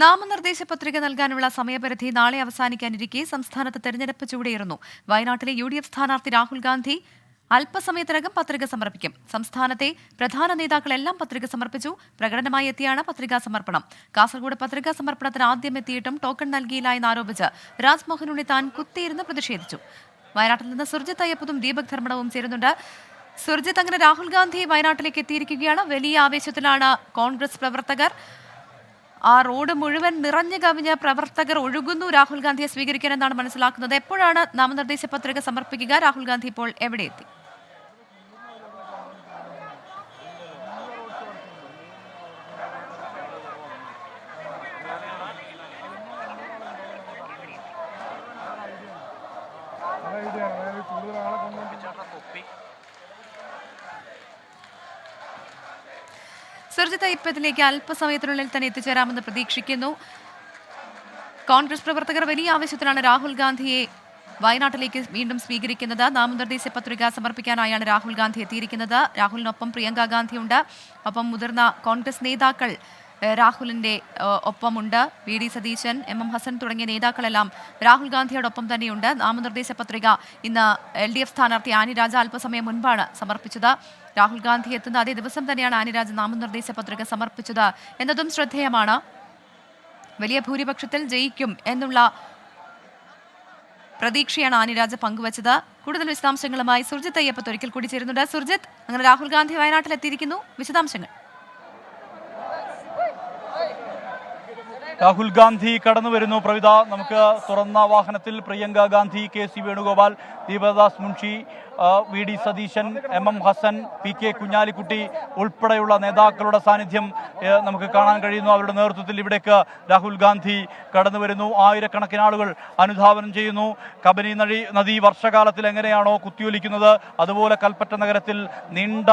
നാമനിർദ്ദേശ പത്രിക നൽകാനുള്ള സമയപരിധി നാളെ അവസാനിക്കാനിരിക്കെ സംസ്ഥാനത്ത് തെരഞ്ഞെടുപ്പ് ചൂടേറുന്നു വയനാട്ടിലെ യു സ്ഥാനാർത്ഥി രാഹുൽ ഗാന്ധി അല്പസമയത്തിനകം പത്രിക സമർപ്പിക്കും. സംസ്ഥാനത്തെ പ്രധാന നേതാക്കളെല്ലാം പത്രിക സമർപ്പിച്ചു. പ്രകടനമായി എത്തിയാണ് പത്രികാ സമർപ്പണം. കാസർഗോഡ് പത്രികാ സമർപ്പണത്തിന് ആദ്യം എത്തിയിട്ടും ടോക്കൺ നൽകിയില്ല എന്നാരോപിച്ച് രാജ്മോഹൻ താൻ കുത്തിയിരുന്ന് പ്രതിഷേധിച്ചു. വയനാട്ടിൽ നിന്ന് സുർജിത് അയ്യപ്പതും ദീപക് ധർമ്മടവും ചേരുന്നുണ്ട്. സുർജിത്ത് അങ്ങനെ രാഹുൽ ഗാന്ധി വയനാട്ടിലേക്ക് എത്തിയിരിക്കുകയാണ്. വലിയ ആവേശത്തിലാണ് കോൺഗ്രസ് പ്രവർത്തകർ. ആ റോഡ് മുഴുവൻ നിറഞ്ഞു കവിഞ്ഞ പ്രവർത്തകർ ഒഴുകുന്നു. രാഹുൽ ഗാന്ധിയെ സ്വീകരിക്കാൻ എന്നാണ് മനസ്സിലാക്കുന്നത്. എപ്പോഴാണ് നാമനിർദ്ദേശ പത്രിക സമർപ്പിക്കുക? രാഹുൽ ഗാന്ധി ഇപ്പോൾ എവിടെ എത്തി സുർജിത്ത് ഇപ്പത്തിലേക്ക് അല്പസമയത്തിനുള്ളിൽ തന്നെ എത്തിച്ചേരാമെന്ന് പ്രതീക്ഷിക്കുന്നു. കോൺഗ്രസ് പ്രവർത്തകർ വലിയ ആവശ്യത്തിലാണ് രാഹുൽ ഗാന്ധിയെ വയനാട്ടിലേക്ക് വീണ്ടും സ്വീകരിക്കുന്നത്. നാമനിർദ്ദേശ പത്രിക സമർപ്പിക്കാനായാണ് രാഹുൽ ഗാന്ധി എത്തിയിരിക്കുന്നത്. രാഹുലിനൊപ്പം പ്രിയങ്ക ഗാന്ധിയുണ്ട്. ഒപ്പം മുതിർന്ന കോൺഗ്രസ് നേതാക്കൾ ഏഹ്, ഒപ്പമുണ്ട്. V. D. Satheesan M. M. Hassan തുടങ്ങിയ നേതാക്കളെല്ലാം രാഹുൽ ഗാന്ധിയോടൊപ്പം തന്നെയുണ്ട്. നാമനിർദ്ദേശ പത്രിക ഇന്ന് എൽ ഡി എഫ് സ്ഥാനാർത്ഥി ആനി രാജ അല്പസമയം മുൻപാണ് സമർപ്പിച്ചത്. രാഹുൽ ഗാന്ധി എത്തുന്ന അതേ ദിവസം തന്നെയാണ് ആനിരാജ് നാമനിർദ്ദേശ പത്രിക സമർപ്പിച്ചത് എന്നതും ശ്രദ്ധേയമാണ്. വലിയ ഭൂരിപക്ഷത്തിൽ ജയിക്കും എന്നുള്ള പ്രതീക്ഷയാണ് ആനിരാജ് പങ്കുവച്ചത്. കൂടുതൽ വിശദാംശങ്ങളുമായി സുർജിത് അയ്യപ്പത്ത് ഒരിക്കൽ കൂടി ചേരുന്നുണ്ട്. സുർജിത്ത് അങ്ങനെ രാഹുൽ ഗാന്ധി വയനാട്ടിലെത്തിയിരിക്കുന്നു. വിശദാംശങ്ങൾ. രാഹുൽ ഗാന്ധി കടന്നു വരുന്നു. പ്രവിത നമുക്ക് തുറന്ന വാഹനത്തിൽ Priyanka Gandhi K C Venugopal Deepa Das Munshi V D Satheesan M M Hassan P K Kunhalikutty ഉൾപ്പെടെയുള്ള നേതാക്കളുടെ സാന്നിധ്യം നമുക്ക് കാണാൻ കഴിയുന്നു. അവരുടെ നേതൃത്വത്തിൽ ഇവിടേക്ക് രാഹുൽ ഗാന്ധി കടന്നു വരുന്നു. ആയിരക്കണക്കിന് ആളുകൾ അനുധാവനം ചെയ്യുന്നു. കബനി നദി നദി വർഷകാലത്തിൽ എങ്ങനെയാണോ കുത്തിയൊലിക്കുന്നത് അതുപോലെ കൽപ്പറ്റ നഗരത്തിൽ നീണ്ട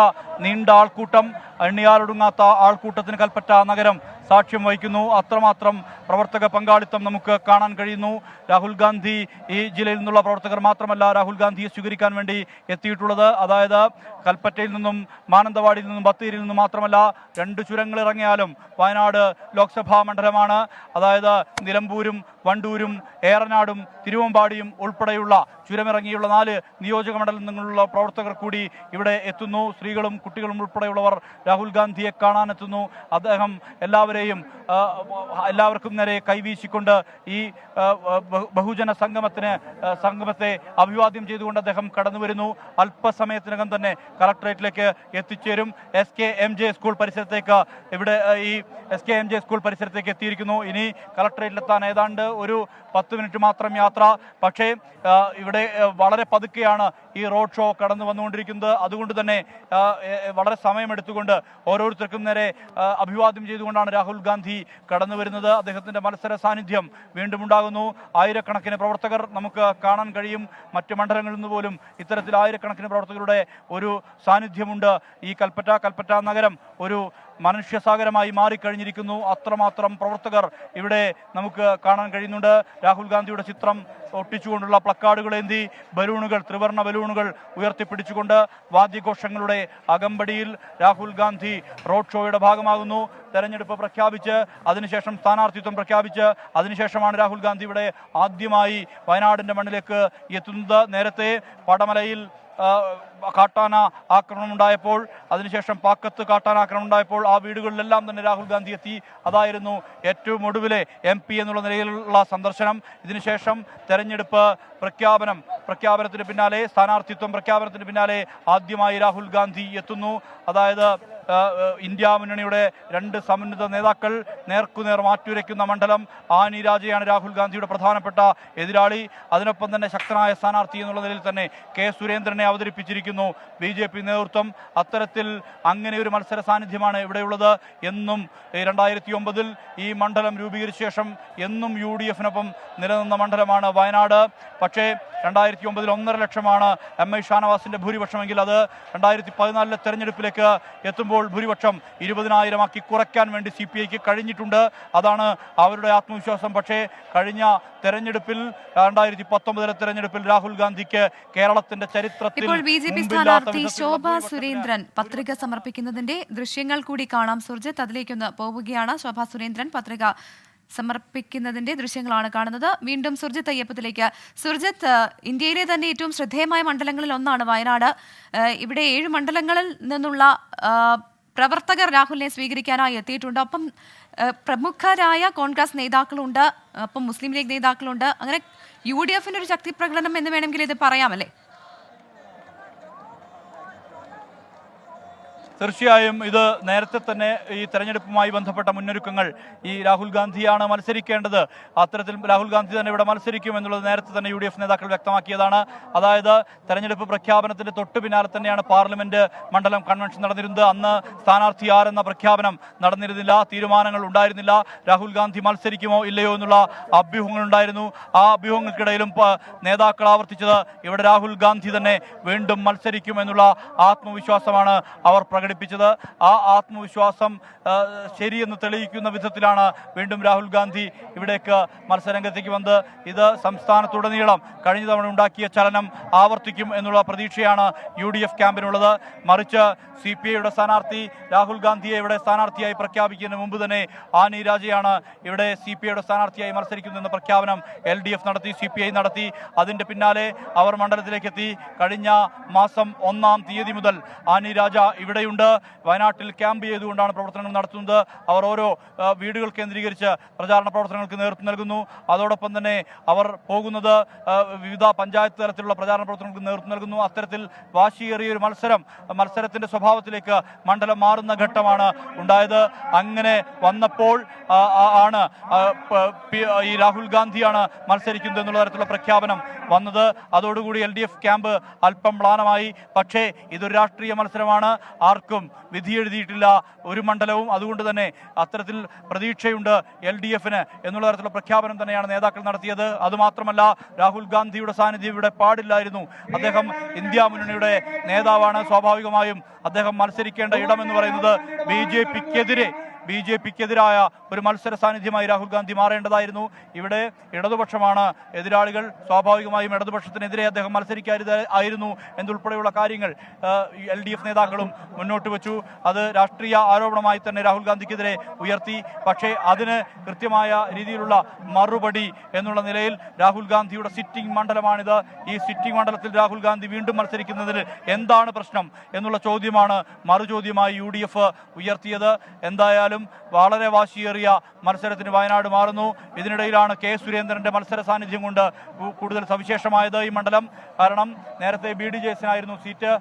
നീണ്ട ആൾക്കൂട്ടം എണ്ണിയാലൊടുങ്ങാത്ത ആൾക്കൂട്ടത്തിന് കൽപ്പറ്റ നഗരം സാക്ഷ്യം വഹിക്കുന്നു. അത്രമാത്രം പ്രവർത്തക പങ്കാളിത്തം നമുക്ക് കാണാൻ കഴിയുന്നു. രാഹുൽ ഗാന്ധി ഈ ജില്ലയിൽ നിന്നുള്ള പ്രവർത്തകർ മാത്രമല്ല രാഹുൽ ഗാന്ധിയെ സ്വീകരിക്കാൻ വേണ്ടി എത്തിയിട്ടുള്ളത്. അതായത് കൽപ്പറ്റയിൽ നിന്നും മാനന്തവാടിയിൽ നിന്നും ബത്തേരിയിൽ നിന്നും മാത്രമല്ല രണ്ട് ചുരങ്ങൾ ഇറങ്ങിയാലും വയനാട് ലോക്സഭാ മണ്ഡലമാണ്. അതായത് നിലമ്പൂരും വണ്ടൂരും ഏറനാടും തിരുവമ്പാടിയും ഉൾപ്പെടെയുള്ള ചുരമിറങ്ങിയുള്ള നാല് നിയോജക മണ്ഡലങ്ങളിലുള്ള നിന്നുള്ള പ്രവർത്തകർ കൂടി ഇവിടെ എത്തുന്നു. സ്ത്രീകളും കുട്ടികളും ഉൾപ്പെടെയുള്ളവർ രാഹുൽ ഗാന്ധിയെ കാണാനെത്തുന്നു. അദ്ദേഹം എല്ലാവരെയും ആ, എല്ലാവർക്കും നേരെ കൈവീശിക്കൊണ്ട് ഈ ബഹുജന സംഗമത്തിന് സംഗമത്തെ അഭിവാദ്യം ചെയ്തുകൊണ്ട് അദ്ദേഹം കടന്നു വരുന്നു. അല്പസമയത്തിനകം തന്നെ കളക്ടറേറ്റിലേക്ക് എത്തിച്ചേരും. S K M J school പരിസരത്തേക്ക് ഇവിടെ ഈ S K M J school പരിസരത്തേക്ക് എത്തിയിരിക്കുന്നു. ഇനി കളക്ടറേറ്റിലെത്താൻ ഏതാണ്ട് ഒരു പത്ത് മിനിറ്റ് മാത്രം യാത്ര. പക്ഷേ ഇവിടെ വളരെ പതുക്കെയാണ് ഈ റോഡ് ഷോ കടന്നു വന്നുകൊണ്ടിരിക്കുന്നത്. അതുകൊണ്ട് തന്നെ വളരെ സമയമെടുത്തുകൊണ്ട് ഓരോരുത്തർക്കും നേരെ അഭിവാദ്യം ചെയ്തുകൊണ്ടാണ് രാഹുൽ ഗാന്ധി കടന്നു വരുന്നത്. അദ്ദേഹത്തിന്റെ മത്സര സാന്നിധ്യം വീണ്ടും ഉണ്ടാകുന്നു. ആയിരക്കണക്കിന് പ്രവർത്തകർ നമുക്ക് കാണാൻ കഴിയും. മറ്റ് മണ്ഡലങ്ങളിൽ നിന്ന് പോലും ഇത്തരത്തിൽ ആയിരക്കണക്കിന് പ്രവർത്തകരുടെ ഒരു സാന്നിധ്യമുണ്ട്. ഈ കൽപ്പറ്റ കൽപ്പറ്റ നഗരം ഒരു മനുഷ്യസാഗരമായി മാറിക്കഴിഞ്ഞിരിക്കുന്നു. അത്രമാത്രം പ്രവർത്തകർ ഇവിടെ നമുക്ക് കാണാൻ കഴിയുന്നുണ്ട്. രാഹുൽ ഗാന്ധിയുടെ ചിത്രം ഒട്ടിച്ചുകൊണ്ടുള്ള പ്ലക്കാർഡുകളേന്തി ബലൂണുകൾ ത്രിവർണ ബലൂണുകൾ ഉയർത്തിപ്പിടിച്ചുകൊണ്ട് വാദ്യഘോഷങ്ങളുടെ അകമ്പടിയിൽ രാഹുൽ ഗാന്ധി റോഡ് ഷോയുടെ ഭാഗമാകുന്നു. തെരഞ്ഞെടുപ്പ് പ്രഖ്യാപിച്ച് അതിനുശേഷം സ്ഥാനാർത്ഥിത്വം പ്രഖ്യാപിച്ച് അതിനുശേഷമാണ് രാഹുൽ ഗാന്ധി ഇവിടെ ആദ്യമായി വയനാടിന്റെ മണ്ണിലേക്ക് എത്തുന്നത്. നേരത്തെ പടമലയിൽ കാട്ടാന ആക്രമണം ഉണ്ടായപ്പോൾ അതിനുശേഷം പാക്കത്ത് കാട്ടാന ആക്രമണം ഉണ്ടായപ്പോൾ ആ വീടുകളിലെല്ലാം തന്നെ രാഹുൽ ഗാന്ധി എത്തി. അതായിരുന്നു ഏറ്റവും ഒടുവിലെ എം പി എന്നുള്ള നിലയിലുള്ള സന്ദർശനം. ഇതിനുശേഷം തെരഞ്ഞെടുപ്പ് പ്രഖ്യാപനം പ്രഖ്യാപനത്തിന് പിന്നാലെ സ്ഥാനാർത്ഥിത്വം പ്രഖ്യാപനത്തിന് പിന്നാലെ ആദ്യമായി രാഹുൽ ഗാന്ധി എത്തുന്നു. അതായത് ഇന്ത്യ മുന്നണിയുടെ രണ്ട് സമുന്നത നേതാക്കൾ നേർക്കുനേർ മാറ്റുരയ്ക്കുന്ന മണ്ഡലം ആനി രാജയാണ് രാഹുൽ ഗാന്ധിയുടെ പ്രധാനപ്പെട്ട എതിരാളി. അതിനൊപ്പം തന്നെ ശക്തനായ സ്ഥാനാർത്ഥി എന്നുള്ള നിലയിൽ തന്നെ കെ സുരേന്ദ്രനെ അവതരിപ്പിച്ചിരിക്കുന്നു. ബി ജെ പി നേതൃത്വം അത്തരത്തിൽ അങ്ങനെ ഒരു മത്സര സാന്നിധ്യമാണ് ഇവിടെയുള്ളത്. എന്നും രണ്ടായിരത്തി ഒമ്പതിൽ ഈ മണ്ഡലം രൂപീകരിച്ച ശേഷം എന്നും യു ഡി എഫിനൊപ്പം നിലനിന്ന മണ്ഡലമാണ് വയനാട്. പക്ഷേ രണ്ടായിരത്തി ഒമ്പതിൽ ഒന്നര ലക്ഷമാണ് എം ഐ ഷാനവാസിന്റെ ഭൂരിപക്ഷമെങ്കിൽ അത് രണ്ടായിരത്തി പതിനാലിലെ തെരഞ്ഞെടുപ്പിലേക്ക് എത്തുമ്പോൾ ഭൂരിപക്ഷം ഇരുപതിനായിരമാക്കി കുറയ്ക്കാൻ വേണ്ടി സി പി ഐക്ക് കഴിഞ്ഞിട്ടുണ്ട്. അതാണ് അവരുടെ ആത്മവിശ്വാസം. പക്ഷേ കഴിഞ്ഞ തെരഞ്ഞെടുപ്പിൽ രണ്ടായിരത്തി പത്തൊമ്പതിലെ തെരഞ്ഞെടുപ്പിൽ രാഹുൽ ഗാന്ധിക്ക് കേരളത്തിന്റെ ചരിത്രത്തിൽ ഇപ്പോൾ ബി ജെ പി സ്ഥാനാർത്ഥി ശോഭ സുരേന്ദ്രൻ പത്രിക സമർപ്പിക്കുന്നതിന്റെ ദൃശ്യങ്ങൾ കൂടി കാണാം. സുർജിത്ത് അതിലേക്കൊന്ന് പോവുകയാണ്. ശോഭ സുരേന്ദ്രൻ പത്രിക സമർപ്പിക്കുന്നതിന്റെ ദൃശ്യങ്ങളാണ് കാണുന്നത്. വീണ്ടും സുർജിത്ത് അയ്യപ്പത്തിലേക്ക്. സുർജിത്ത് ഇന്ത്യയിലെ തന്നെ ഏറ്റവും ശ്രദ്ധേയമായ മണ്ഡലങ്ങളിൽ ഒന്നാണ് വയനാട്. ഇവിടെ ഏഴ് മണ്ഡലങ്ങളിൽ നിന്നുള്ള പ്രവർത്തകർ രാഹുലിനെ സ്വീകരിക്കാനായി എത്തിയിട്ടുണ്ട്. ഒപ്പം പ്രമുഖരായ കോൺഗ്രസ് നേതാക്കളുണ്ട്. ഒപ്പം മുസ്ലിം ലീഗ് നേതാക്കളുണ്ട്. അങ്ങനെ യു ഡി എഫിന്റെ ഒരു ശക്തി പ്രകടനം എന്ന് വേണമെങ്കിൽ ഇത് പറയാമല്ലേ തീർച്ചയായും ഇത് നേരത്തെ തന്നെ ഈ തെരഞ്ഞെടുപ്പുമായി ബന്ധപ്പെട്ട മുന്നൊരുക്കങ്ങൾ ഈ രാഹുൽ ഗാന്ധിയാണ് മത്സരിക്കേണ്ടത്. അത്തരത്തിൽ രാഹുൽ ഗാന്ധി തന്നെ ഇവിടെ മത്സരിക്കും എന്നുള്ളത് നേരത്തെ തന്നെ യു ഡി എഫ് നേതാക്കൾ വ്യക്തമാക്കിയതാണ്. അതായത് തെരഞ്ഞെടുപ്പ് പ്രഖ്യാപനത്തിന്റെ തൊട്ടു പിന്നാലെ തന്നെയാണ് പാർലമെന്റ് മണ്ഡലം കൺവെൻഷൻ നടന്നിരുന്നത്. അന്ന് സ്ഥാനാർത്ഥി ആരെന്ന പ്രഖ്യാപനം നടന്നിരുന്നില്ല തീരുമാനങ്ങൾ ഉണ്ടായിരുന്നില്ല. രാഹുൽ ഗാന്ധി മത്സരിക്കുമോ ഇല്ലയോ എന്നുള്ള അഭ്യൂഹങ്ങൾ ഉണ്ടായിരുന്നു. ആ അഭ്യൂഹങ്ങൾക്കിടയിലും നേതാക്കൾ ആവർത്തിച്ചത് ഇവിടെ രാഹുൽ ഗാന്ധി തന്നെ വീണ്ടും മത്സരിക്കും എന്നുള്ള ആത്മവിശ്വാസമാണ് അവർ പ്രകടിപ്പിച്ചത് ആ ആത്മവിശ്വാസം ശരിയെന്ന് തെളിയിക്കുന്ന വിധത്തിലാണ് വീണ്ടും രാഹുൽ ഗാന്ധി ഇവിടേക്ക് മത്സരരംഗത്തേക്ക് വന്നത്. ഇത് സംസ്ഥാനത്തുടനീളം കഴിഞ്ഞ തവണ ഉണ്ടാക്കിയ ചലനം ആവർത്തിക്കും എന്നുള്ള പ്രതീക്ഷയാണ് യു ഡി എഫ് ക്യാമ്പിനുള്ളത്. മറിച്ച് സി പി ഐയുടെ സ്ഥാനാർത്ഥി രാഹുൽ ഗാന്ധിയെ ഇവിടെ സ്ഥാനാർത്ഥിയായി പ്രഖ്യാപിക്കുന്നതിന് മുമ്പ് തന്നെ ആനി രാജയാണ് ഇവിടെ സി പി ഐയുടെ സ്ഥാനാർത്ഥിയായി മത്സരിക്കുന്നതെന്ന പ്രഖ്യാപനം എൽ ഡി എഫ് നടത്തി സി പി ഐ നടത്തി. അതിന്റെ പിന്നാലെ അവർ മണ്ഡലത്തിലേക്ക് എത്തി കഴിഞ്ഞ മാസം ഒന്നാം തീയതി മുതൽ ആനി രാജ ഇവിടെയുണ്ട്. വയനാട്ടിൽ ക്യാമ്പ് ചെയ്തുകൊണ്ടാണ് പ്രവർത്തനങ്ങൾ നടത്തുന്നത്. അവർ ഓരോ വീടുകൾ കേന്ദ്രീകരിച്ച് പ്രചാരണ പ്രവർത്തനങ്ങൾക്ക് നേതൃത്വം നൽകുന്നു. അതോടൊപ്പം തന്നെ അവർ പോകുന്നത് വിവിധ പഞ്ചായത്ത് തലത്തിലുള്ള പ്രചാരണ പ്രവർത്തനങ്ങൾക്ക് നേതൃത്വം നൽകുന്നു. അത്തരത്തിൽ വാശിയേറിയ ഒരു മത്സരം മത്സരത്തിന്റെ സ്വഭാവത്തിലേക്ക് മണ്ഡലം മാറുന്ന ഘട്ടമാണ് ഉണ്ടായത്. അങ്ങനെ വന്നപ്പോൾ ആണ് ഈ രാഹുൽ ഗാന്ധിയാണ് മത്സരിക്കുന്നത് എന്നുള്ള തരത്തിലുള്ള പ്രഖ്യാപനം വന്നത്. അതോടുകൂടി എൽ ഡി എഫ് ക്യാമ്പ് അല്പം പ്ലാനമായി പക്ഷേ ഇതൊരു രാഷ്ട്രീയ മത്സരമാണ്. ആർക്കും വിധിയെഴുതിയിട്ടില്ല ഒരു മണ്ഡലവും അതുകൊണ്ട് തന്നെ അത്തരത്തിൽ പ്രതീക്ഷയുണ്ട് എൽ ഡി എഫിന് എന്നുള്ള തരത്തിലുള്ള പ്രഖ്യാപനം തന്നെയാണ് നേതാക്കൾ നടത്തിയത്. അതുമാത്രമല്ല രാഹുൽ ഗാന്ധിയുടെ സാന്നിധ്യം ഇവിടെ പാടില്ലായിരുന്നു. അദ്ദേഹം ഇന്ത്യ മുന്നണിയുടെ നേതാവാണ്. സ്വാഭാവികമായും അദ്ദേഹം മത്സരിക്കേണ്ട ഇടമെന്ന് പറയുന്നത് ബി ജെ പിക്കെതിരെ ബി ജെ പിക്കെതിരായ ഒരു മത്സര സാന്നിധ്യമായി രാഹുൽ ഗാന്ധി മാറേണ്ടതായിരുന്നു. ഇവിടെ ഇടതുപക്ഷമാണ് എതിരാളികൾ. സ്വാഭാവികമായും ഇടതുപക്ഷത്തിനെതിരെ അദ്ദേഹം മത്സരിക്കരുത് ആയിരുന്നു എന്നുൾപ്പെടെയുള്ള കാര്യങ്ങൾ എൽ ഡി എഫ് നേതാക്കളും മുന്നോട്ട് വെച്ചു. അത് രാഷ്ട്രീയ ആരോപണമായി തന്നെ രാഹുൽ ഗാന്ധിക്കെതിരെ ഉയർത്തി. പക്ഷേ അതിന് കൃത്യമായ രീതിയിലുള്ള മറുപടി എന്നുള്ള നിലയിൽ രാഹുൽ ഗാന്ധിയുടെ സിറ്റിംഗ് മണ്ഡലമാണിത്. ഈ സിറ്റിംഗ് മണ്ഡലത്തിൽ രാഹുൽ ഗാന്ധി വീണ്ടും മത്സരിക്കുന്നതിൽ എന്താണ് പ്രശ്നം എന്നുള്ള ചോദ്യമാണ് മറുചോദ്യമായി യു ഡി എഫ് ഉയർത്തിയത്. എന്തായാലും വളരെ വാശിയേറിയ മത്സരത്തിന് വയനാട് മാറുന്നു. ഇതിനിടയിലാണ് കെ സുരേന്ദ്രന്റെ മത്സര സാന്നിധ്യം കൊണ്ട് കൂടുതൽ സവിശേഷമായത് ഈ മണ്ഡലം. കാരണം നേരത്തെ ബി ഡി ജെ എസിനായിരുന്നു സീറ്റ്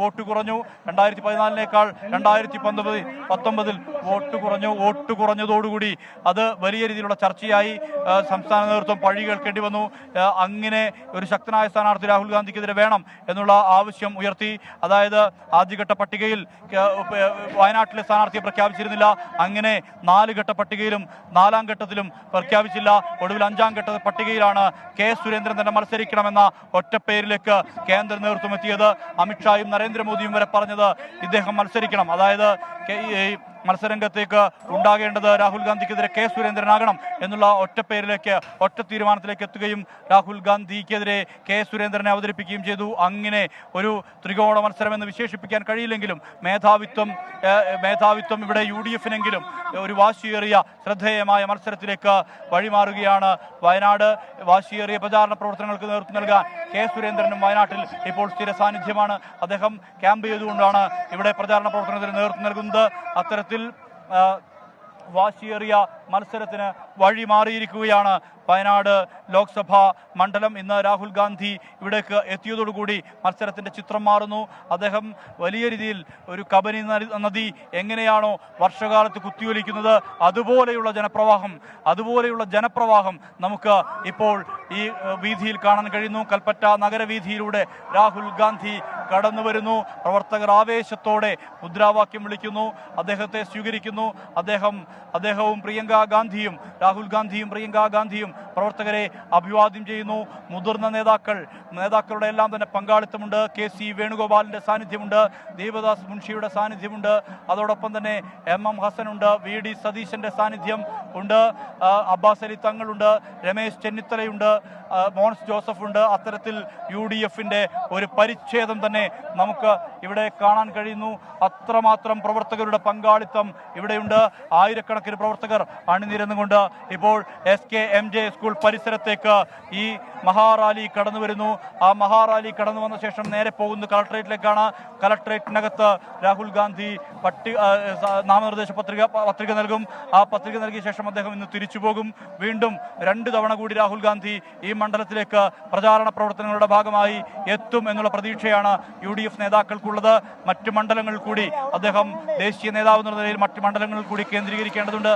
വോട്ട് കുറഞ്ഞു. രണ്ടായിരത്തി പതിനാലിനേക്കാൾ രണ്ടായിരത്തി പത്തൊമ്പത് പത്തൊമ്പതിൽ വോട്ട് കുറഞ്ഞു. വോട്ട് കുറഞ്ഞതോടുകൂടി അത് വലിയ രീതിയിലുള്ള ചർച്ചയായി. സംസ്ഥാന നേതൃത്വം പഴി കേൾക്കേണ്ടി വന്നു. അങ്ങനെ ഒരു ശക്തനായ സ്ഥാനാർത്ഥി രാഹുൽ ഗാന്ധിക്കെതിരെ വേണം എന്നുള്ള ആവശ്യം ഉയർത്തി. അതായത് ആദ്യഘട്ട പട്ടികയിൽ വയനാട്ടിലെ സ്ഥാനാർത്ഥിയെ പ്രഖ്യാപിച്ചിരുന്നില്ല. അങ്ങനെ നാല് ഘട്ട പട്ടികയിലും നാലാം ഘട്ടത്തിലും പ്രഖ്യാപിച്ചില്ല. ഒടുവിൽ അഞ്ചാം ഘട്ട പട്ടികയിലാണ് കെ സുരേന്ദ്രൻ തന്നെ മത്സരിക്കണമെന്ന ഒറ്റപ്പേരിലേക്ക് കേന്ദ്ര നേതൃത്വം എത്തിയത്. അമിത്ഷായും നരേന്ദ്രമോദിയും വരെ പറഞ്ഞത് ഇദ്ദേഹം മത്സരിക്കണം. അതായത് മത്സരരംഗത്തേക്ക് ഉണ്ടാകേണ്ടത് രാഹുൽ ഗാന്ധിക്കെതിരെ കെ സുരേന്ദ്രനാകണം എന്നുള്ള ഒറ്റ പേരിലേക്ക് ഒറ്റ തീരുമാനത്തിലേക്ക് എത്തുകയും രാഹുൽ ഗാന്ധിക്കെതിരെ കെ സുരേന്ദ്രനെ അവതരിപ്പിക്കുകയും ചെയ്തു. അങ്ങനെ ഒരു ത്രികോണ മത്സരം എന്ന് വിശേഷിപ്പിക്കാൻ കഴിയില്ലെങ്കിലും മേധാവിത്വം മേധാവിത്വം ഇവിടെ യു ഡി എഫിനെങ്കിലും ഒരു വാശിയേറിയ ശ്രദ്ധേയമായ മത്സരത്തിലേക്ക് വഴിമാറുകയാണ് വയനാട്. വാശിയേറിയ പ്രചാരണ പ്രവർത്തനങ്ങൾക്ക് നേതൃത്വം നൽകാൻ കെ സുരേന്ദ്രനും വയനാട്ടിൽ ഇപ്പോൾ സ്ഥിര സാന്നിധ്യമാണ്. അദ്ദേഹം ക്യാമ്പ് ചെയ്തുകൊണ്ടാണ് ഇവിടെ പ്രചാരണ പ്രവർത്തനത്തിന് നേതൃത്വം നൽകുന്നത്. അത്തരത്തിൽ ആ, വാശിയേറിയ മത്സരത്തിന് വഴി മാറിയിരിക്കുകയാണ്. വയനാട് ലോക്സഭാ മണ്ഡലം ഇന്ന് രാഹുൽ ഗാന്ധി ഇവിടേക്ക് എത്തിയതോടുകൂടി മത്സരത്തിന്റെ ചിത്രം മാറുന്നു. അദ്ദേഹം വലിയ രീതിയിൽ ഒരു കബനി നദി- എങ്ങനെയാണോ വർഷകാലത്ത് കുത്തിയൊലിക്കുന്നത് അതുപോലെയുള്ള ജനപ്രവാഹം അതുപോലെയുള്ള ജനപ്രവാഹം നമുക്ക് ഇപ്പോൾ ഈ വീതിയിൽ കാണാൻ കഴിയുന്നു. കൽപ്പറ്റ നഗരവീതിയിലൂടെ രാഹുൽ ഗാന്ധി കടന്നു വരുന്നു. പ്രവർത്തകർ ആവേശത്തോടെ മുദ്രാവാക്യം വിളിക്കുന്നു. അദ്ദേഹത്തെ സ്വീകരിക്കുന്നു. അദ്ദേഹം അദ്ദേഹവും പ്രിയങ്ക ഗാന്ധിയും രാഹുൽ ഗാന്ധിയും പ്രിയങ്ക ഗാന്ധിയും പ്രവർത്തകരെ അഭിവാദ്യം ചെയ്യുന്നു. മുതിർന്ന നേതാക്കൾ നേതാക്കളുടെ എല്ലാം തന്നെ പങ്കാളിത്തമുണ്ട്. കെ സി വേണുഗോപാലിന്റെ സാന്നിധ്യമുണ്ട്. ദേവദാസ് മുൻഷിയുടെ സാന്നിധ്യമുണ്ട്. അതോടൊപ്പം തന്നെ എം എം ഹസനുണ്ട്. വി ഡി സതീശന്റെ സാന്നിധ്യം ഉണ്ട്. അബ്ബാസ് അലി തങ്ങളുണ്ട്. രമേശ് ചെന്നിത്തലയുണ്ട്. മോൻസ് ജോസഫ് ഉണ്ട്. അത്തരത്തിൽ യു ഡി എഫിന്റെ ഒരു പരിച്ഛേദം തന്നെ നമുക്ക് ഇവിടെ കാണാൻ കഴിയുന്നു. അത്രമാത്രം പ്രവർത്തകരുടെ പങ്കാളിത്തം ഇവിടെയുണ്ട്. ആയിരക്കണക്കിന് പ്രവർത്തകർ അണിനിരന്നുകൊണ്ട് ഇപ്പോൾ S K M J school പരിസരത്തേക്ക് ഈ മഹാറാലി കടന്നു വരുന്നു. ആ മഹാറാലി കടന്നു വന്ന ശേഷം നേരെ പോകുന്നു കളക്ടറേറ്റിലേക്കാണ് കളക്ടറേറ്റിനകത്ത് രാഹുൽ ഗാന്ധി പട്ടി നാമനിർദ്ദേശ പത്രിക പത്രിക നൽകും. ആ പത്രിക നൽകിയ ശേഷം അദ്ദേഹം ഇന്ന് തിരിച്ചു പോകും. വീണ്ടും രണ്ട് തവണ കൂടി രാഹുൽ ഗാന്ധി ഈ മണ്ഡലത്തിലേക്ക് പ്രചാരണ പ്രവർത്തനങ്ങളുടെ ഭാഗമായി എത്തും എന്നുള്ള പ്രതീക്ഷയാണ് യു ഡി എഫ് നേതാക്കൾക്കുള്ളത്. മറ്റു മണ്ഡലങ്ങളിൽ കൂടി അദ്ദേഹം ദേശീയ നേതാവ് എന്ന നിലയിൽ മറ്റു മണ്ഡലങ്ങളിൽ കൂടി കേന്ദ്രീകരിക്കേണ്ടതുണ്ട്.